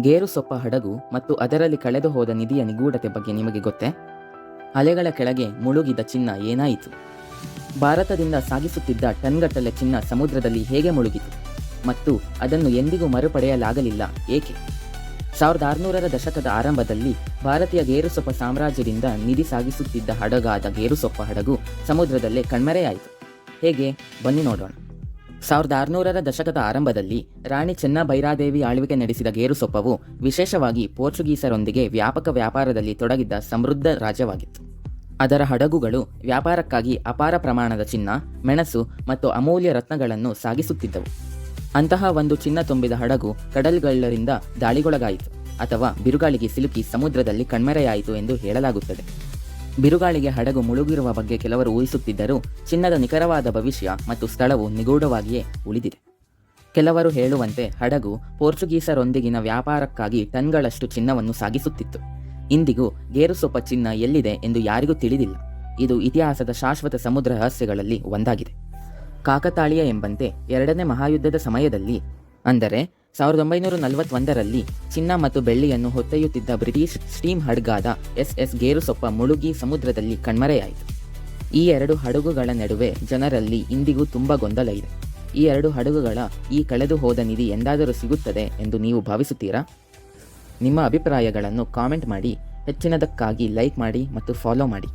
ಗೇರುಸೊಪ್ಪ ಹಡಗು ಮತ್ತು ಅದರಲ್ಲಿ ಕಳೆದು ಹೋದ ನಿಧಿಯ ನಿಗೂಢತೆ ಬಗ್ಗೆ ನಿಮಗೆ ಗೊತ್ತೇ? ಅಲೆಗಳ ಕೆಳಗೆ ಮುಳುಗಿದ ಚಿನ್ನ ಏನಾಯಿತು? ಭಾರತದಿಂದ ಸಾಗಿಸುತ್ತಿದ್ದ ಟನ್ಗಟ್ಟಲೆ ಚಿನ್ನ ಸಮುದ್ರದಲ್ಲಿ ಹೇಗೆ ಮುಳುಗಿತು? ಮತ್ತು ಅದನ್ನು ಎಂದಿಗೂ ಮರುಪಡೆಯಲಾಗಲಿಲ್ಲ, ಏಕೆ? ಸಾವಿರದ ಆರುನೂರರ ದಶಕದ ಆರಂಭದಲ್ಲಿ ಭಾರತೀಯ ಗೇರುಸೊಪ್ಪ ಸಾಮ್ರಾಜ್ಯದಿಂದ ನಿಧಿ ಸಾಗಿಸುತ್ತಿದ್ದ ಹಡಗಾದ ಗೇರುಸೊಪ್ಪ ಹಡಗು ಸಮುದ್ರದಲ್ಲೇ ಕಣ್ಮರೆಯಾಯಿತು. ಹೇಗೆ? ಬನ್ನಿ ನೋಡೋಣ. ಸಾವಿರದ ಆರುನೂರರ ದಶಕದ ಆರಂಭದಲ್ಲಿ ರಾಣಿ ಚೆನ್ನಭೈರಾದೇವಿ ಆಳ್ವಿಕೆ ನಡೆಸಿದ ಗೇರುಸೊಪ್ಪವು ವಿಶೇಷವಾಗಿ ಪೋರ್ಚುಗೀಸರೊಂದಿಗೆ ವ್ಯಾಪಕ ವ್ಯಾಪಾರದಲ್ಲಿ ತೊಡಗಿದ್ದ ಸಮೃದ್ಧ ರಾಜ್ಯವಾಗಿತ್ತು. ಅದರ ಹಡಗುಗಳು ವ್ಯಾಪಾರಕ್ಕಾಗಿ ಅಪಾರ ಪ್ರಮಾಣದ ಚಿನ್ನ, ಮೆಣಸು ಮತ್ತು ಅಮೂಲ್ಯ ರತ್ನಗಳನ್ನು ಸಾಗಿಸುತ್ತಿದ್ದವು. ಅಂತಹ ಒಂದು ಚಿನ್ನ ತುಂಬಿದ ಹಡಗು ಕಡಲ್ಗಳ್ಳರಿಂದ ದಾಳಿಗೊಳಗಾಯಿತು ಅಥವಾ ಬಿರುಗಾಳಿಗೆ ಸಿಲುಕಿ ಸಮುದ್ರದಲ್ಲಿ ಕಣ್ಮರೆಯಾಯಿತು ಎಂದು ಹೇಳಲಾಗುತ್ತದೆ. ಬಿರುಗಾಳಿಗೆ ಹಡಗು ಮುಳುಗಿರುವ ಬಗ್ಗೆ ಕೆಲವರು ಊಹಿಸುತ್ತಿದ್ದರೂ ಚಿನ್ನದ ನಿಖರವಾದ ಭವಿಷ್ಯ ಮತ್ತು ಸ್ಥಳವು ನಿಗೂಢವಾಗಿಯೇ ಉಳಿದಿದೆ. ಕೆಲವರು ಹೇಳುವಂತೆ ಹಡಗು ಪೋರ್ಚುಗೀಸರೊಂದಿಗಿನ ವ್ಯಾಪಾರಕ್ಕಾಗಿ ಟನ್ಗಳಷ್ಟು ಚಿನ್ನವನ್ನು ಸಾಗಿಸುತ್ತಿತ್ತು. ಇಂದಿಗೂ ಗೇರುಸೊಪ್ಪ ಚಿನ್ನ ಎಲ್ಲಿದೆ ಎಂದು ಯಾರಿಗೂ ತಿಳಿದಿಲ್ಲ. ಇದು ಇತಿಹಾಸದ ಶಾಶ್ವತ ಸಮುದ್ರ ರಹಸ್ಯಗಳಲ್ಲಿ ಒಂದಾಗಿದೆ. ಕಾಕತಾಳೀಯ ಎಂಬಂತೆ ಎರಡನೇ ಮಹಾಯುದ್ಧದ ಸಮಯದಲ್ಲಿ ಅಂದರೆ ಸಾವಿರದ ಒಂಬೈನೂರ ನಲವತ್ತೊಂದರಲ್ಲಿ ಚಿನ್ನ ಮತ್ತು ಬೆಳ್ಳಿಯನ್ನು ಹೊತ್ತೊಯ್ಯುತ್ತಿದ್ದ ಬ್ರಿಟಿಷ್ ಸ್ಟೀಮ್ ಹಡಗಾದ ಎಸ್ ಎಸ್ ಗೇರುಸೊಪ್ಪ ಮುಳುಗಿ ಸಮುದ್ರದಲ್ಲಿ ಕಣ್ಮರೆಯಾಯಿತು. ಈ ಎರಡು ಹಡಗುಗಳ ನಡುವೆ ಜನರಲ್ಲಿ ಇಂದಿಗೂ ತುಂಬ ಗೊಂದಲ ಇದೆ. ಈ ಎರಡು ಹಡಗುಗಳ ಈ ಕಳೆದು ಹೋದ ನಿಧಿ ಎಂದಾದರೂ ಸಿಗುತ್ತದೆ ಎಂದು ನೀವು ಭಾವಿಸುತ್ತೀರಾ? ನಿಮ್ಮ ಅಭಿಪ್ರಾಯಗಳನ್ನು ಕಾಮೆಂಟ್ ಮಾಡಿ, ಹೆಚ್ಚಿನದಕ್ಕಾಗಿ ಲೈಕ್ ಮಾಡಿ ಮತ್ತು ಫಾಲೋ ಮಾಡಿ.